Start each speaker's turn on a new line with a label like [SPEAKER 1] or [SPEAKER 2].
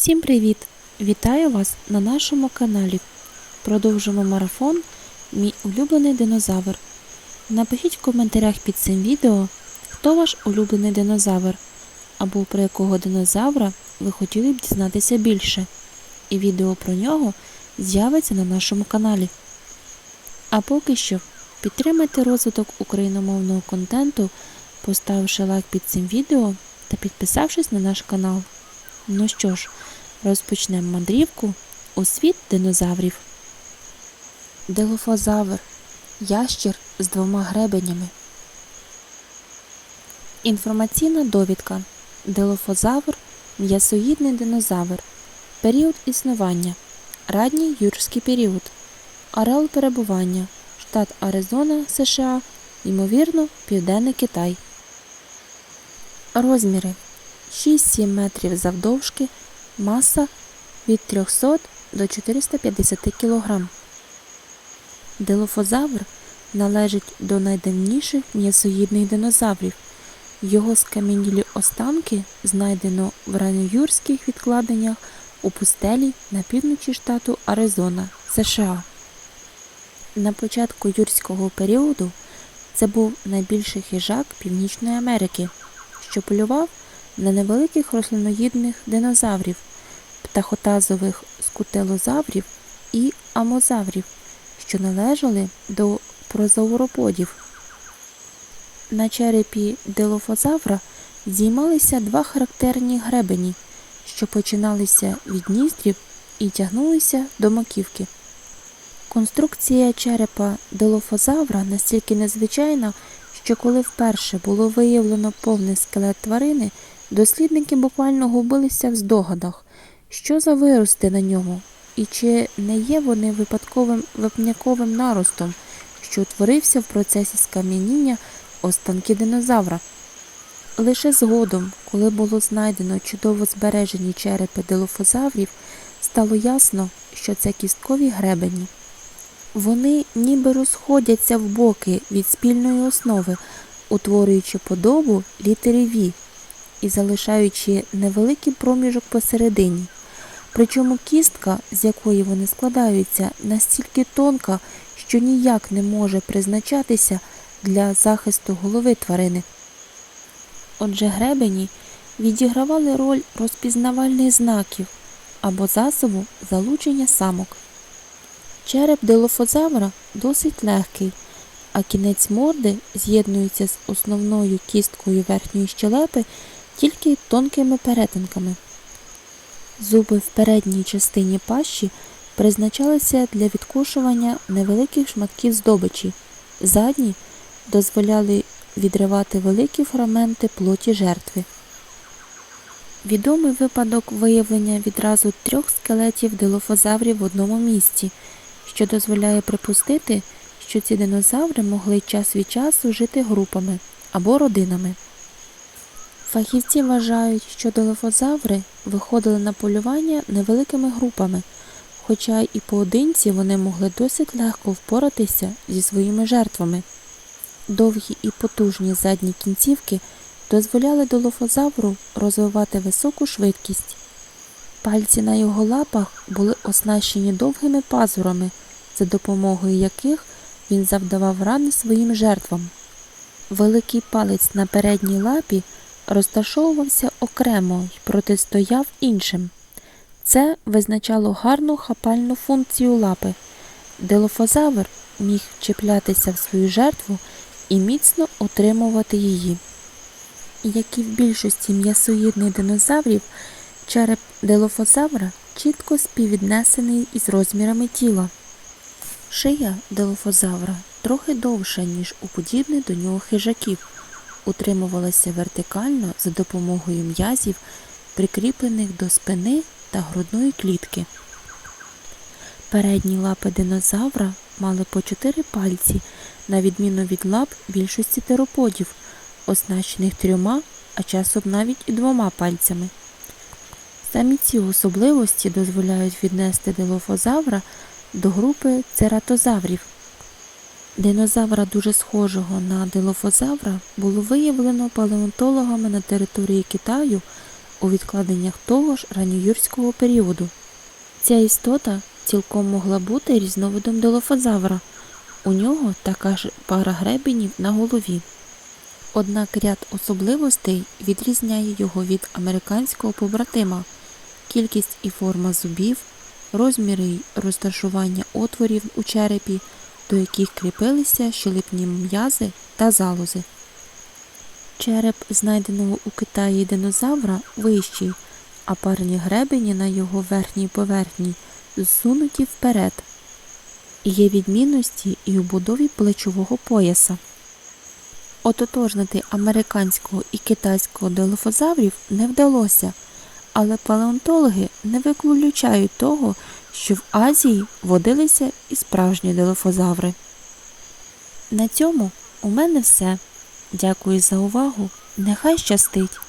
[SPEAKER 1] Всім привіт! Вітаю вас на нашому каналі. Продовжимо марафон Мій улюблений динозавр. Напишіть в коментарях під цим відео, хто ваш улюблений динозавр, або про якого динозавра ви хотіли б дізнатися більше. І відео про нього з'явиться на нашому каналі. А поки що підтримайте розвиток україномовного контенту, поставивши лайк під цим відео та підписавшись на наш канал. Ну що ж, розпочнемо мандрівку у світ динозаврів. Делофозавр ящір з двома гребенями. Інформаційна довідка. Делофозавр м'ясоїдний динозавр. Період існування. Ранній юрський період. Ареал перебування. Штат Аризона, США. Ймовірно, Південний Китай. Розміри 6-7 метрів завдовжки, маса від 300 до 450 кг. Делофозавр належить до найдавніших м'ясоїдних динозаврів. Його скам'янілі останки знайдено в ранньоюрських відкладеннях у пустелі на півночі штату Аризона, США. На початку юрського періоду це був найбільший хижак Північної Америки, що полював на невеликих рослиноїдних динозаврів, птахотазових скутелозаврів і амозаврів, що належали до прозауроподів. На черепі делофозавра здіймалися два характерні гребені, що починалися від ніздрів і тягнулися до маківки. Конструкція черепа делофозавра настільки незвичайна, що коли вперше було виявлено повний скелет тварини, дослідники буквально губилися в здогадах, що за вирости на ньому, і чи не є вони випадковим вапняковим наростом, що утворився в процесі скам'яніння останки динозавра. Лише згодом, коли було знайдено чудово збережені черепи делофозаврів, стало ясно, що це кісткові гребені. Вони ніби розходяться в боки від спільної основи, утворюючи подобу літери V і залишаючи невеликий проміжок посередині. Причому кістка, з якої вони складаються, настільки тонка, що ніяк не може призначатися для захисту голови тварини. Отже, гребені відігравали роль розпізнавальних знаків або засобу залучення самок. Череп делофозавра досить легкий, а кінець морди з'єднується з основною кісткою верхньої щелепи тільки тонкими перетинками. Зуби в передній частині пащі призначалися для відкушування невеликих шматків здобичі, задні дозволяли відривати великі фрагменти плоті жертви. Відомий випадок виявлення відразу трьох скелетів дилофозаврів в одному місці, що дозволяє припустити, що ці динозаври могли час від часу жити групами або родинами. Фахівці вважають, що дилофозаври виходили на полювання невеликими групами, хоча і поодинці вони могли досить легко впоратися зі своїми жертвами. Довгі і потужні задні кінцівки дозволяли долофозавру розвивати високу швидкість. Пальці на його лапах були оснащені довгими пазурами, за допомогою яких він завдавав рани своїм жертвам. Великий палець на передній лапі розташовувався окремо й протистояв іншим. Це визначало гарну хапальну функцію лапи. Делофозавр міг чіплятися в свою жертву і міцно утримувати її. Як і в більшості м'ясоїдних динозаврів, череп делофозавра чітко співвіднесений із розмірами тіла. Шия делофозавра трохи довша, ніж у подібних до нього хижаків, утримувалася вертикально за допомогою м'язів, прикріплених до спини та грудної клітки. Передні лапи динозавра мали по чотири пальці, на відміну від лап більшості тероподів, оснащених трьома, а часом навіть і двома пальцями. Самі ці особливості дозволяють віднести дилофозавра до групи цератозаврів. Динозавра, дуже схожого на дилофозавра, було виявлено палеонтологами на території Китаю у відкладеннях того ж ранньоюрського періоду. Ця істота цілком могла бути різновидом долофозавра. У нього така ж пара гребенів на голові. Однак ряд особливостей відрізняє його від американського побратима кількість і форма зубів, розміри й розташування отворів у черепі, до яких кріпилися щелепні м'язи та залози. Череп, знайденого у Китаї динозавра, вищий, а парні гребені на його верхній поверхні зсунуті вперед. Є відмінності і у будові плечового пояса. Ототожнити американського і китайського дилофозаврів не вдалося, але палеонтологи не виключають того, що в Азії водилися і справжні дилофозаври. На цьому у мене все. Дякую за увагу. Нехай щастить!